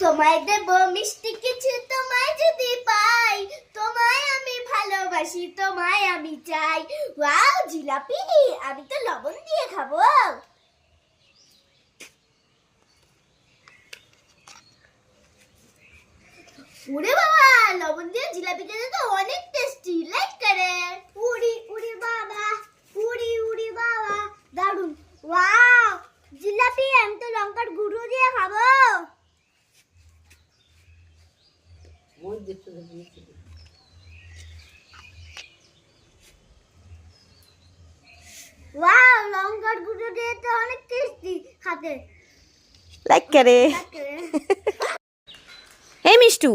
তোমায় দেব মিষ্টি কিছু তোমায় যদি পাই, তোমায় আমি ভালোবাসি, তোমায় আমি চাই। ওয়াও, জিলাপি, আমি তো লবণ দিয়ে খাব। উড়ে বাবা, লবণ দিয়ে জিলাপি খেতে তো অনেক টেস্টি লাইক করে উড়ি উড়ি বাবা উড়ি উড়ি বাবা দারুণ ওয়াও জিলাপি আমি তো লঙ্কার গুঁড়ো দিয়ে খাব ওয়াও লঙ্কার গুঁড়ো দিয়ে তো অনেক টেস্টি খেতে। লাইক করে। এই মিষ্টু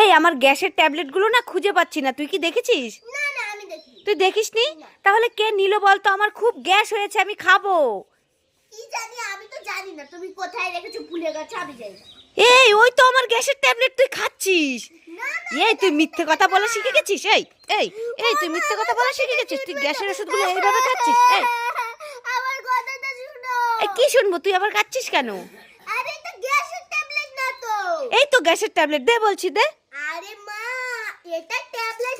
এই আমার গ্যাসের ট্যাবলেটগুলো না খুঁজে পাচ্ছি না তুই কি দেখেছিস? না না আমি দেখি তুই দেখিসনি? তাহলে কে নিল বলতো আমার খুব গ্যাস হয়েছে আমি খাব। কি জানি আমি তো জানি না তুমি কোথায় রেখেছো ভুলে গেছো আমি জানি এই ওই তো আমার গ্যাসের ট্যাবলেট তুই খাচ্ছিস। না এই তুই মিথ্যে কথা বলা শিখে গেছিস? এই এই এই তুই মিথ্যে কথা বলা শিখে গেছিস? তুই গ্যাসের ওষুধগুলো এইভাবে খাচ্ছিস? এই। আমার কথাটা শুনো। এই কি শুনব? তুই আবার খাচ্ছিস কেন? আরে এটা গ্যাসের ট্যাবলেট না তো। এই তো গ্যাসের ট্যাবলেট দে বলছি দে। আরে মা এটা ট্যাবলেট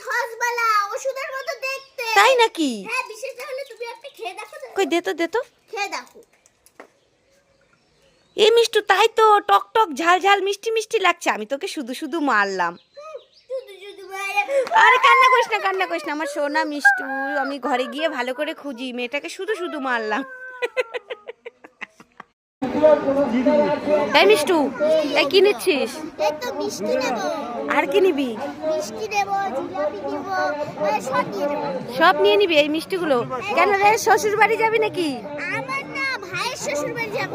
ওষুধের মতো দেখতে। তাই নাকি? হ্যাঁ বিশেষ তুমি একটা খেয়ে দেখো কই দে তো দে তো। খেয়ে দেখো। এই মিষ্টু তাই তো টক টক ঝাল ঝাল মিষ্টি মিষ্টি লাগছে। আমি তোকে শুধু শুধু মারলাম হুম, শুধু শুধু বাইরে আরে কান্না করিস না কান্না করিস না। আমার সোনা মিষ্টু আমি ঘরে গিয়ে ভালো করে খুঁজি। মেয়েটাকে শুধু শুধু মারলাম। এই মিষ্টু এই কি নিচ্ছিস? আর কি নিবি? সব নিয়ে নেব। এই মিষ্টিগুলো? কেন রে শ্বশুর বাড়ি যাবি নাকি?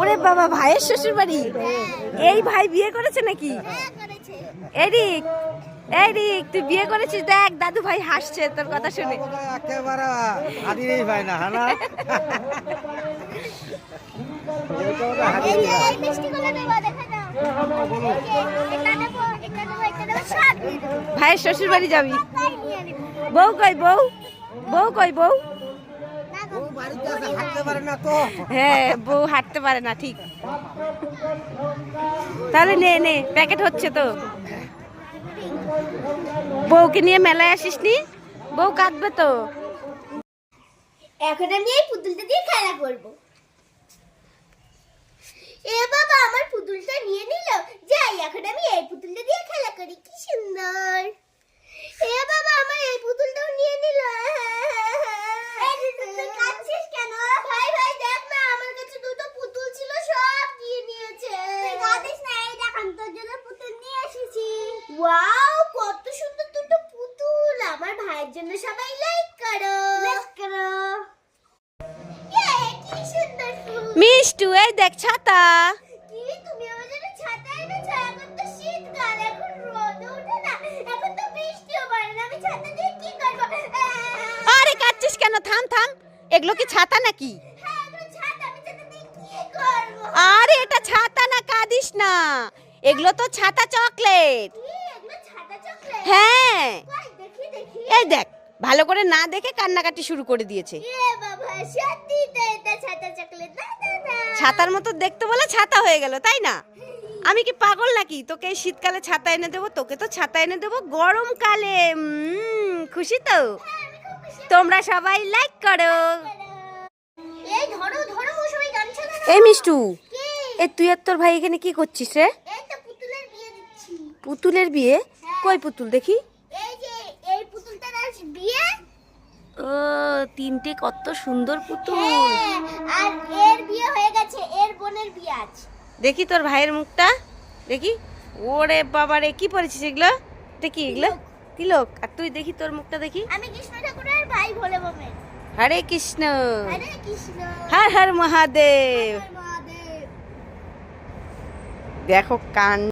ওরে বাবা ভাইয়ের শ্বশুর বাড়ি এই ভাই বিয়ে করেছে নাকি? হ্যাঁ এরিক এরিক তুই বিয়ে করেছিস? দেখ দাদু ভাই হাসছে তোর কথা শুনে। একেবারে হাতিরই পায় না হ্যাঁ এই যে এই মিষ্টিগুলো নেব দেখে নাও এই যে, এটা নেব এটা নেব এটা নেব সব নিয়ে নেব। ভাইয়ের শ্বশুর বাড়ি যাবি? বউ কই বউ? বউ কই বউ? না গো, বাড়িতে আছে হাঁটতে পারে না তো। হ্যাঁ বউ হাঁটতে পারে না ঠিক। তাহলে নে নে প্যাকেট হচ্ছে তো। বউকে নিয়ে মেলায় আসিস নি বউ কাঁদবে তো। এখন আমি এই পুতুলটা দিয়ে খেলা করব। এ বাবা, আমার পুতুলটা নিয়ে নিল। যাই, এখন আমি এই পুতুলটা দিয়ে খেলা করি। কি সুন্দর এ বাবা আমার এই পুতুলটাও নিয়ে নিল তুই কাঁদছিস কেন ভাই ভাই দেখ না আমার কাছে দুটো পুতুল ছিল সব নিয়ে নিয়েছে তুই কাঁদিস না এই দেখ আমি তোর জন্য পুতুল নিয়ে এসেছি ওয়াও কত সুন্দর দুটো পুতুল আমার ভাইয়ের জন্য সবাই লাইক করো। লাইক করো। মিষ্টু এই দেখ ছাতা। কি তুমি আমার জন্য ছাতা এনেছো? এখন তো শীতকাল এখন রোদ ওঠে না। এখন তো বৃষ্টিও পড়ে না। আমি ছাতা দিয়ে কি করব? আরে কাচ্ছিস কেন? থাম থাম। এগুলো কি ছাতা নাকি? হ্যাঁ আরে এটা ছাতা না কাঁদিস না। এগুলো তো ছাতা চকলেট। হ্যাঁ। এই দেখ ভালো করে না দেখে কান্নাকাটি শুরু করে দিয়েছে। ছাতার মতো দেখতে বলে ছাতা হয়ে গেল তাই না? আমি কি পাগল নাকি? তোকে শীতকালে ছাতা এনে দেবো তোকে তো ছাতা এনে দেবো গরমকালে। খুশি তো? তোমরা সবাই লাইক করো। এই মিষ্টু এ তুই আর তোর ভাই এখানে কি করছিস রে? পুতুলের বিয়ে পুতুলের বিয়ে? কই পুতুল দেখি এই যে এই পুতুলটার আজ বিয়ে ও তিনটে কত সুন্দর পুতুল। হ্যাঁ, আর এর বিয়ে হয়ে গেছে এর বোনের বিয়ে আছে দেখি তোর ভাইয়ের মুখটা দেখি। ওরে বাবা রে কি পরেছিস এগুলো? দেখি এগুলো? তিলক। আর তুই দেখি তোর মুখটা দেখি। আমি কৃষ্ণ ঠাকুরের ভাই ভোলে বামের হরে কৃষ্ণ। হরে কৃষ্ণ। হর হর মহাদেব। দেখো কান